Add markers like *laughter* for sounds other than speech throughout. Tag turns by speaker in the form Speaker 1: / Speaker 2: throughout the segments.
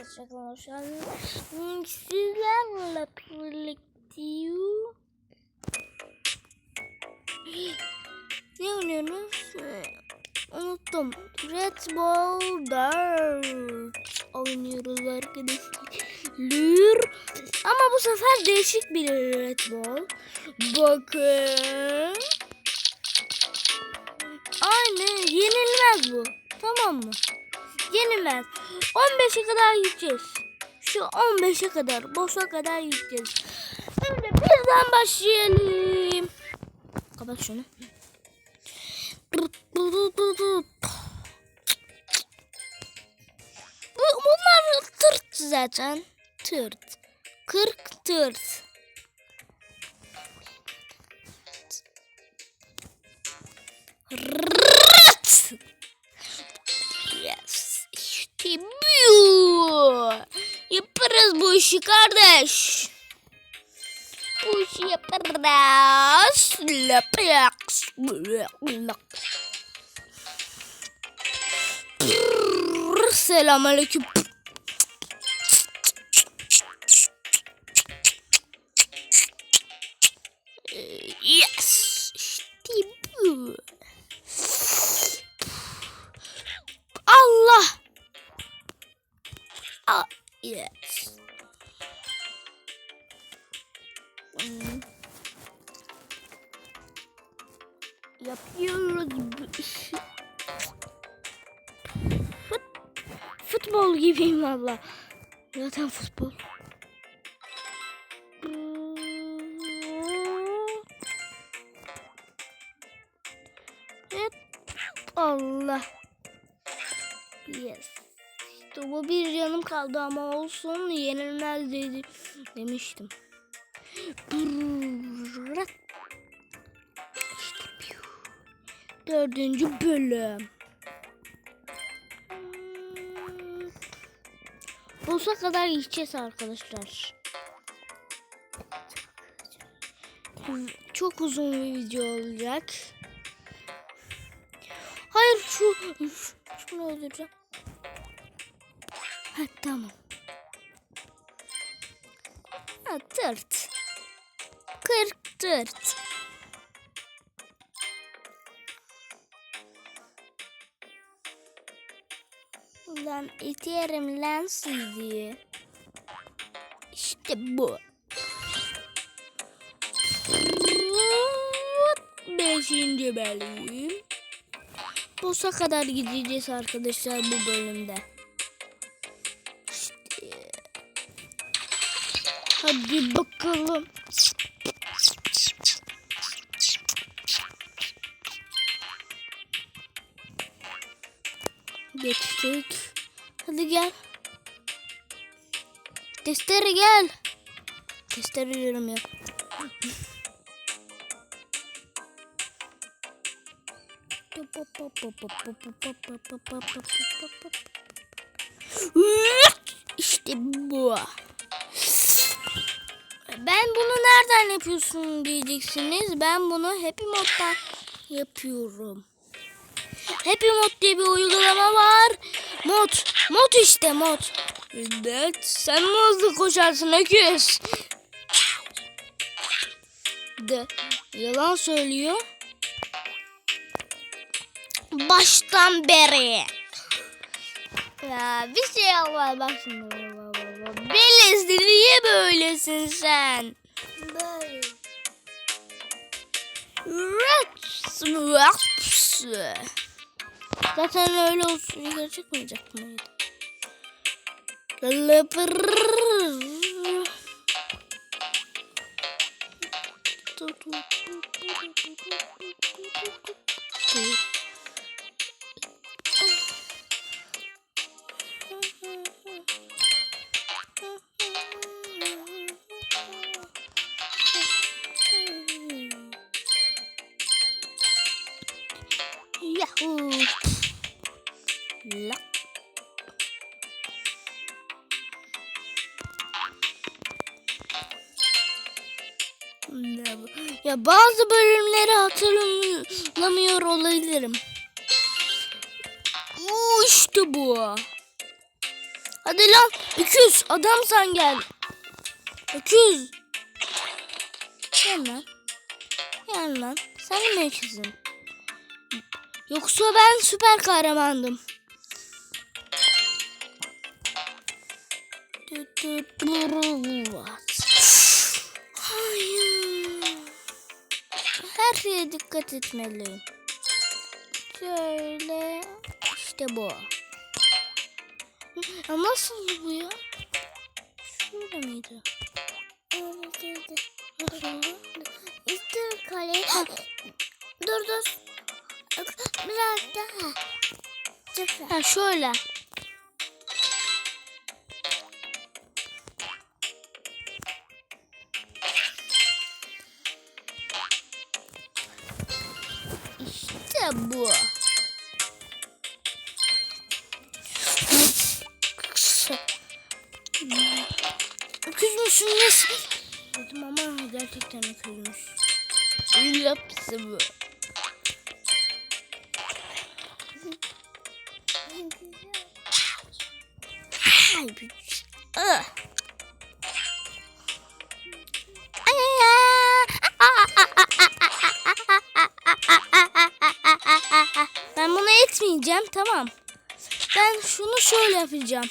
Speaker 1: arkadaşlar şu an hmm, sizlerle birlikte ne oynuyoruz? Unuttum. Red Bull 4 oynuyoruz arkadaşlar. Ama bu sefer değişik bir Red Bull. Bakın. Aynı yenilmez bu. Tamam mı? Yenilmez. 15'e kadar gideceğiz. Şu 15'e kadar, boşa kadar gideceğiz. Şimdi birden başlayalım. Kapat şunu. Bu, bunlar tırt zaten. Tırt. Kırk tırt. Rırt. Bu. Yaparız bu işi kardeş. Bu işi yaparız. Lapax. Selamünaleyküm. Yes. İşte. Yes. Hmm. Yapıyoruz bu. Fut, futbol gibiyim valla. Zaten futbol. Allah. Yes. Bu bir canım kaldı ama olsun yenilmez dedi demiştim. Dördüncü bölüm. Boss'a kadar gideceğiz arkadaşlar. Çok uzun bir video olacak. Hayır şu şunu öldüreceğim. Ha tamam. Ha tırt. Kırk tırt. Lan iterim lan sizi. İşte bu. Beşinci bölüm. Boss'a kadar gideceğiz arkadaşlar bu bölümde. Hadi bakalım. Geçtik. Hadi gel. Testere gel. Testere diyorum ya. *laughs* İşte bu. Ben bunu nereden yapıyorsun diyeceksiniz. Ben bunu Happy Mod'dan yapıyorum. Happy Mod diye bir uygulama var. Mod. Mod işte mod. Evet. Sen mi hızlı koşarsın öküz? De. Yalan söylüyor. Baştan beri. Ya bir şey var bak şimdi. Belizli niye böylesin sen? Böyle. Zaten öyle olsun gerçekmeyecek miydi? Lıpır. Yahoo! Ya bazı bölümleri hatırlamıyor olabilirim. Oo, işte bu. Hadi lan. 200. Adam sen gel. 200. Gel lan. Gel lan. Sen mi 200'ün? Yoksa ben süper kahramandım. Hayır. Her şeye dikkat etmeliyim. Şöyle işte bu. Ya nasıl bu ya? Şurada mıydı?
Speaker 2: Öyleydi.
Speaker 1: Nasıl?
Speaker 2: İşte dur dur. Biraz daha.
Speaker 1: Ha şöyle. İşte bu. Öküzmüşsün nasıl? Dedim ama gerçekten öküzmüş. Lapsı bu. Bunu etmeyeceğim tamam. Ben şunu şöyle yapacağım.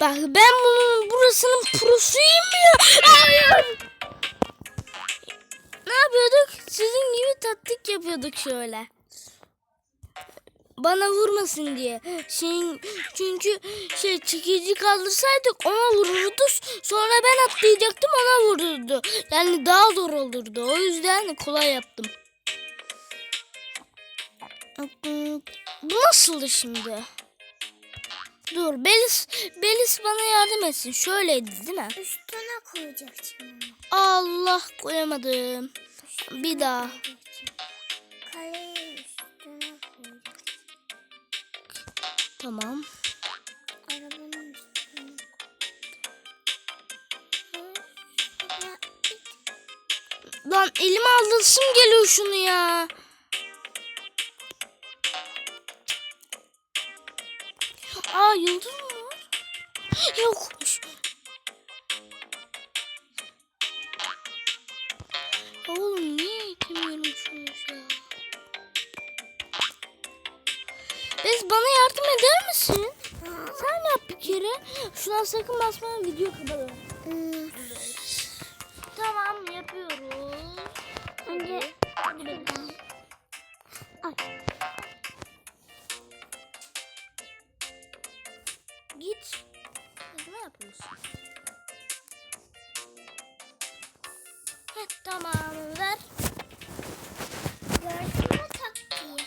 Speaker 1: Bak ben bunun burasının prosuyum ya. Hayır. Ne yapıyorduk? Sizin gibi tatlık yapıyorduk şöyle. Bana vurmasın diye. Şey, çünkü şey çekici kaldırsaydık ona vururdu. Sonra ben atlayacaktım ona vururdu. Yani daha zor olurdu. O yüzden kolay yaptım. Bu nasıldı şimdi? Dur Belis, Belis bana yardım etsin. Şöyleydi değil mi?
Speaker 2: Üstüne koyacaksın.
Speaker 1: Allah koyamadım. Bir daha.
Speaker 2: Kaleyi üstüne koyacaksın.
Speaker 1: Tamam.
Speaker 2: Arabanın üstüne.
Speaker 1: Lan elime aldırsım geliyor şunu ya. Aa yıldız mı var? Yokmuş. Oğlum niye itemiyorum şunu ya? Bez bana yardım eder misin? Sen yap bir kere. Şuna sakın basma video kapalı.
Speaker 2: Hmm,
Speaker 1: Tamam yapıyoruz. Ver.
Speaker 2: gördün mü taktiği?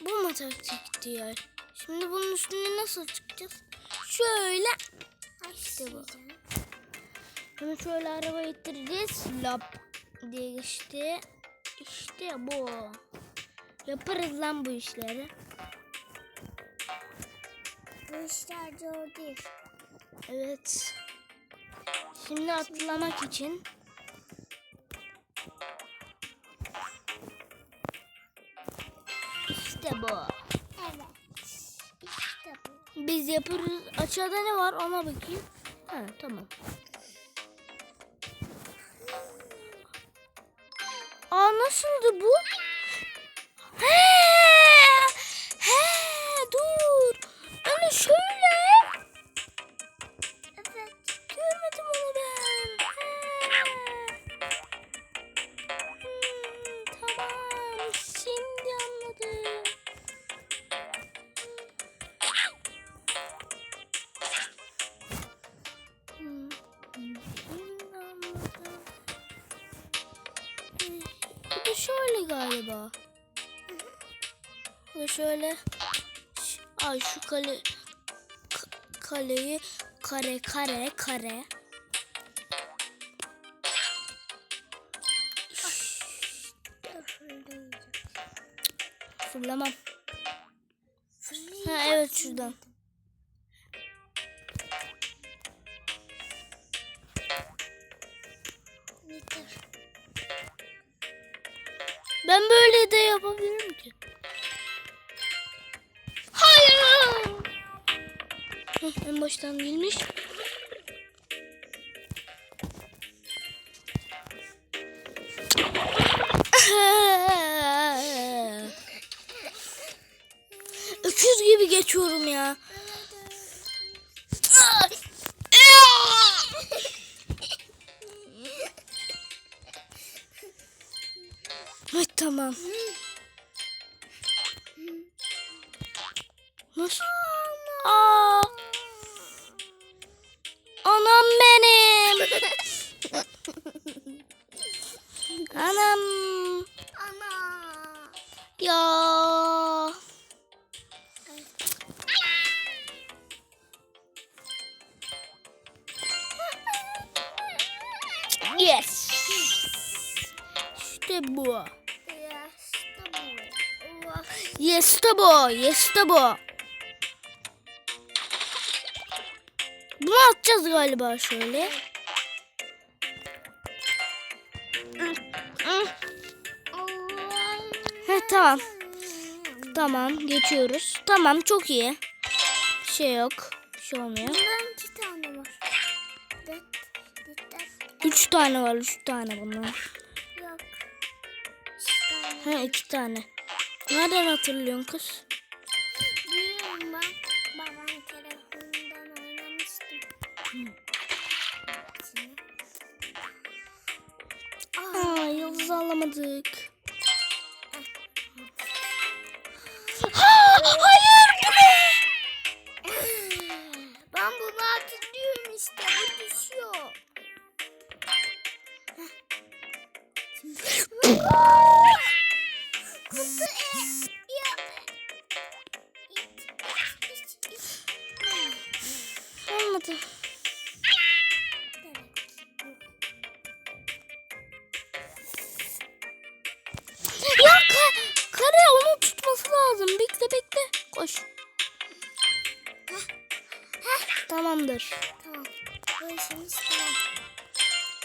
Speaker 1: Bu mu taktik diyor. Şimdi bunun üstüne nasıl çıkacağız? Şöyle. İşte bu. Bunu şöyle araba ittireceğiz. Lap diye geçti. İşte bu. Yaparız lan bu işleri.
Speaker 2: Bu işler zor değil.
Speaker 1: Evet. Şimdi atlamak için işte bu.
Speaker 2: Evet. İşte bu.
Speaker 1: Biz yaparız. Aşağıda ne var ona bakayım. Ha tamam. Aa nasıldı bu? Galiba. Da şöyle. Ay şu kale kaleyi kare kare kare. Fırlamam. Ha evet şuradan.
Speaker 2: Yeter.
Speaker 1: Ben böyle de yapabilirim ki. Hayır. En baştan değilmiş. Ay tamam. Nasıl? Aa. Anam benim. Anam.
Speaker 2: Ana.
Speaker 1: Ya. Yes. İşte bu. Yes bu. Yes bu. Bunu atacağız galiba şöyle. Heh, tamam. Tamam geçiyoruz. Tamam çok iyi. Bir şey yok. Bir şey olmuyor.
Speaker 2: Bundan iki tane var. Dört. Dört.
Speaker 1: Üç tane var. Üç tane bunlar.
Speaker 2: Yok. İki tane.
Speaker 1: Ha iki tane. Nereden hatırlıyorsun kız?
Speaker 2: Biliyorum ben. Babam telefonundan oynamıştım. Aa,
Speaker 1: Aa yıldız alamadık. Ha, hayır bu ne? *laughs*
Speaker 2: Ben bunu hatırlıyorum işte. Bu düşüyor. *laughs*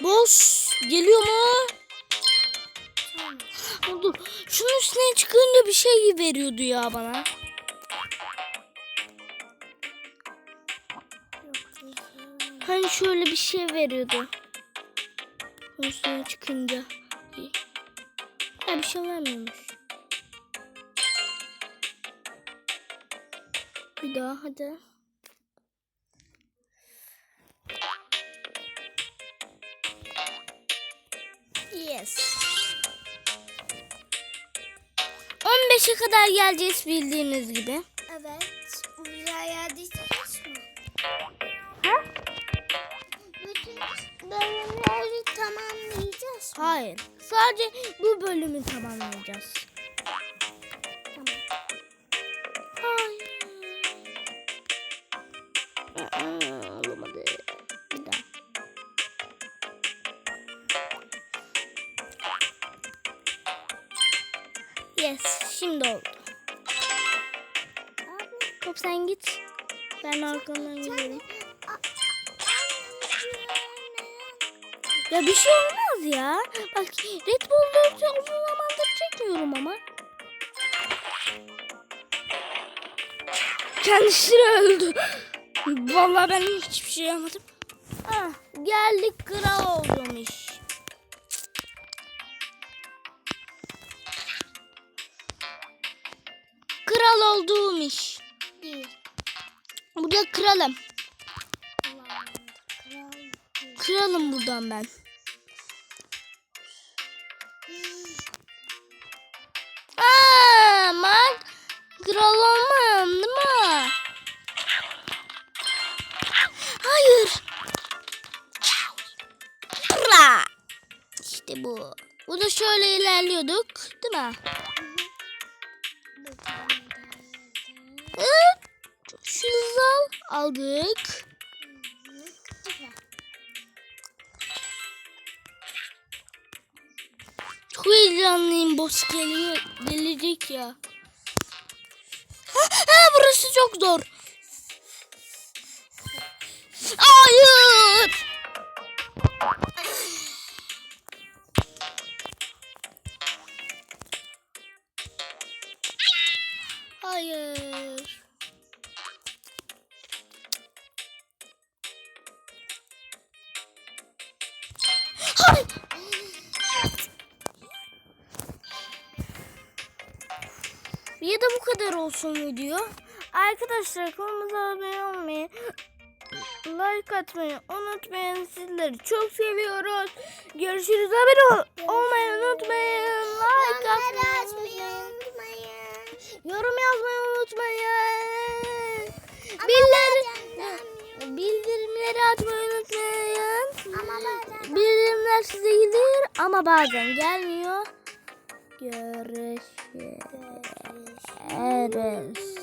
Speaker 1: Boş geliyor mu? Dur. Şunun üstüne çıkınca bir şey veriyordu ya bana. Hani şöyle bir şey veriyordu. Üstüne çıkınca. Ha bir şey vermiyormuş. Bir daha hadi.
Speaker 2: Yes.
Speaker 1: 15'e kadar geleceğiz bildiğiniz gibi.
Speaker 2: Evet. Buraya yerdesiniz mi? Bütün bölümleri tamamlayacağız mı?
Speaker 1: Hayır. Sadece bu bölümü tamamlayacağız. Yes, şimdi oldu. Top sen git. Ben arkandan geliyorum. Ya bir şey olmaz ya. Bak Red Bull 4'ü uzun zamandır çekmiyorum ama. Kendisi öldü. Vallahi ben hiçbir şey yapmadım. Ah, geldik kral oldum iş. Kral olduğum iş. Burada kralım.
Speaker 2: Kral. Kral.
Speaker 1: Kralım buradan ben. Aa, ben kral olmam değil mi? Hayır. İşte bu. Bu da şöyle ilerliyorduk değil mi? Aldık. Çok heyecanlıyım. Boss geliyor. Gelecek ya. Ha, ha, burası çok zor. Olsun video. Arkadaşlar kanalımıza abone olmayı, like atmayı unutmayın. Sizleri çok seviyoruz. Görüşürüz. Abone ol- olmayı unutmayın. Like atmayı unutmayın. Yorum yazmayı unutmayın. Bildirim, bildirimleri açmayı unutmayın. Bildirimler size gelir ama bazen gelmiyor. Görüşürüz. Eres.